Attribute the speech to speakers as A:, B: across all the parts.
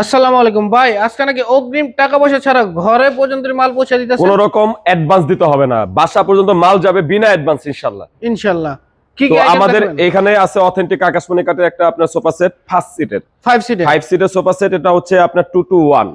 A: আসসালামু আলাইকুম। ভাই আজকে নাকি অগ্রিম টাকা পয়সা ছাড়া ঘরে পর্যন্ত মাল পৌঁছে
B: কোন রকম অ্যাডভান্স দিতে হবে না। বাসা পর্যন্ত মাল যাবে বিনা অ্যাডভান্স ইনশাল্লাহ
A: ইনশাআল্লাহ।
B: তো আমাদের এখানে আছে অথেন্টিক আকাশমণি কাঠের একটা আপনার সোফা সেট ফার্স্ট সিটের
A: 5 সিটের
B: ফাইভ সিটের সোফা সেট এটা হচ্ছে আপনার টু টু ওয়ান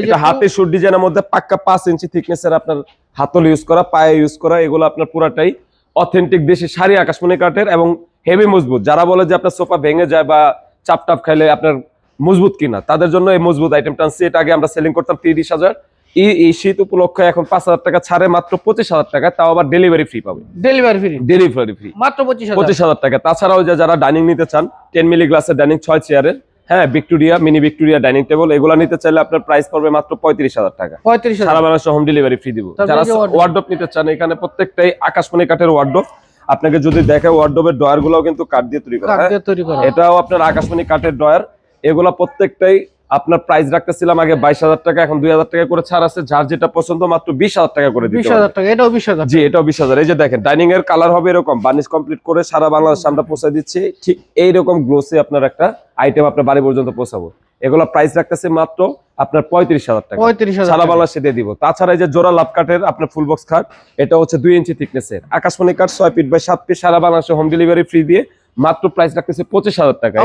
B: এটা হাতে শুট ডিজাইনের মধ্যে পাক্কা পাঁচ ইঞ্চি থিকনেসের আপনার হাতল ইউজ করা পায়ে ইউজ করা এগুলো আপনার পুরাটাই অথেন্টিক দেশি শাড়ি আকাশমণি কাঠের এবং হেভি মজবুত। যারা বলে যে আপনার সোফা ভেঙে যায় বা চাপ টাপ খাইলে আপনার মজবুত কিনা তাদের জন্য এই মজবুত আইটেমটা আনছি। এটা আগে আমরা সেলিং করতাম তিরিশ হাজার। এই শীত উপলক্ষে এখন পাঁচ হাজার টাকা ছাড়ে মাত্র পঁচিশ হাজার টাকা তাও আবার ডেলিভারি ফ্রি পাবে।
A: ডেলিভারি ফ্রি
B: ডেলিভারি ফ্রি
A: মাত্র
B: পঁচিশ হাজার। টাকা। তাছাড়াও যে যারা ডাইনিং নিতে চান টেন মিলি গ্লাসের ডাইনিং ছয় চেয়ারের হ্যাঁ Victoria mini Victoria dining table এগুলো নিতে চাইলে আপনার প্রাইস পড়বে মাত্র পঁয়ত্রিশ হাজার টাকা।
A: 35000
B: সারা বাংলাদেশে হোম ডেলিভারি ফ্রি দিব। যারা। ওয়ার্ডরোব নিতে চান এখানে প্রত্যেকটাই আকাশমণি কাঠের ওয়ার্ডরোব আপনাকে যদি দেখে ওয়ার্ডরোবের ডয়ারগুলো কিন্তু কাঠ দিয়ে তৈরি করা।
A: কাঠ? দিয়ে তৈরি করা।
B: এটাও আপনার আকাশমণি কাঠের ডয়ার এগুলো প্রত্যেকটাই আপনার প্রাইস রাখতেছিলাম আগে বাইশ হাজার টাকা এখন দুই হাজার টাকা করে ছাড় আছে। যার যেটা পছন্দ মাত্র বিশ হাজার টাকা করে পারবেন।
A: 20000 টাকা এটাও 20000
B: জি এটাও বিশ হাজার। এই যে দেখেন ডাইনিং এর কালার হবে এরকম বার্নিশ কমপ্লিট করে সারা বাংলাদেশ আমরা পৌঁছে দিচ্ছি। ঠিক এইরকম গ্লোসে আপনার একটা আইটেম আপনার বাড়ি পর্যন্ত পৌঁছাবো। এগুলো প্রাইস রাখতেছে মাত্র আপনার পঁয়ত্রিশ হাজার টাকা।
A: 35000
B: সারা বাংলাদেশে দিয়ে দিব। তাছাড়া এই যে জোড়া লাভ কাঠের আপনার ফুল বক্স খাট এটা হচ্ছে দুই ইঞ্চি থিকনেসের আকাশমণি কাঠ ছয় ফিট বাই সাত ফিট সারা বাংলাদেশে হোম ডেলিভারি ফ্রি দিয়ে মাত্র প্রাইস রাখতেছে পঁচিশ হাজার টাকা।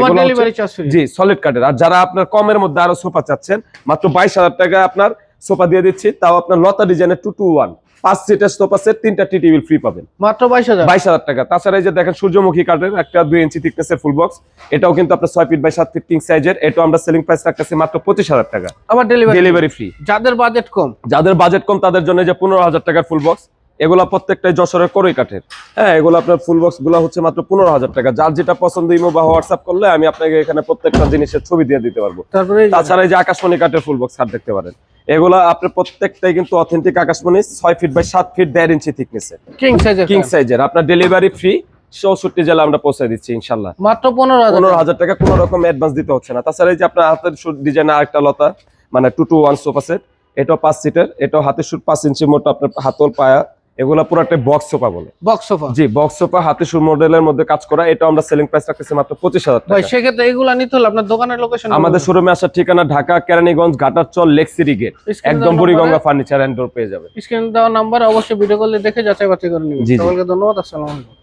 B: জি সলিড কাঠের আর যারা আপনার কমের মধ্যে আরও সোফা চাচ্ছেন মাত্র বাইশ হাজার টাকা আপনার সোফা দিয়ে দিচ্ছি। তাও আপনার লতা ডিজাইনের টু টু ওয়ান পাঁচ সিটের সোফা সেট তিনটা টি টেবিল ফ্রি পাবেন।
A: মাত্র 22000
B: বাইশ হাজার টাকা। তাছাড়া এই যে দেখেন সূর্যমুখী কাঠের একটা দুই ইঞ্চি থিকনেসের ফুল বক্স এটাও কিন্তু আপনার ছয় ফিট বাই সাত ফিট কিং সাইজের এটাও আমরা সেলিং প্রাইস রাখতেছি মাত্র পঁচিশ হাজার টাকা।
A: আমার ডেলিভারি
B: ডেলিভারি ফ্রি
A: যাদের বাজেট কম।
B: যাদের বাজেট কম তাদের জন্য যে পনেরো হাজার টাকার ফুল বক্স এগুলো প্রত্যেকটাই যশোরের করই কাঠের। হ্যাঁ এগুলো আপনার ফুল বক্সগুলো হচ্ছে মাত্র পনেরো হাজার টাকা। যার যেটা পছন্দ ইমো বা হোয়াটসঅ্যাপ করলে আমি আপনাকে এখানে প্রত্যেকটা জিনিসের ছবি দিয়ে দিতে পারব।
A: তারপরে
B: তাছাড়া এই যে আকাশমণি কাঠের ফুল বক্স খাট দেখতে পারেন। এগুলা আপনার প্রত্যেকটাই কিন্তু অথেন্টিক আকাশমণি ছয় ফিট বাই সাত ফিট দেড় ইঞ্চি থিকনেসের
A: কিং সাইজের
B: কিং সাইজের আপনার ডেলিভারি ফ্রি চৌষট্টি জেলা আমরা পৌঁছে দিচ্ছি ইনশাল্লাহ।
A: মাত্র পনেরো
B: পনেরো হাজার টাকা কোনো রকম অ্যাডভান্স দিতে হচ্ছে না। তাছাড়া এই যে আপনার হাতের শুট ডিজাইনের আরেকটা লতা মানে two two one sofa set এটাও পাঁচ সিটের এটাও হাতের শুট পাঁচ ইঞ্চি মোটা আপনার হাতল পায়া এগুলো পুরো একটা বক্স সোফা বলে।
A: বক্স সোফা
B: জি বক্স সোফা হাতে সুর মডেলের মধ্যে কাজ করা। এটা আমরা সেলিং প্রাইস রাখতেছি মাত্র পঁচিশ হাজার
A: ভাই সেক্ষেত্রে এগুলো নিতে হলে আপনার দোকানের লোকেশন
B: আমাদের শোরুমে আসার ঠিকানা ঢাকা কেরানীগঞ্জ ঘাটারচল লেকসিরি গেট একদম বুড়িগঙ্গা ফার্নিচার এন্ড ডোর পেয়ে যাবে
A: স্ক্রিন দেওয়া নাম্বার অবশ্যই ভিডিও কলে দেখে যাচাই বাছাই করে নিন। সকলকে ধন্যবাদ আসসালামু আলাইকুম।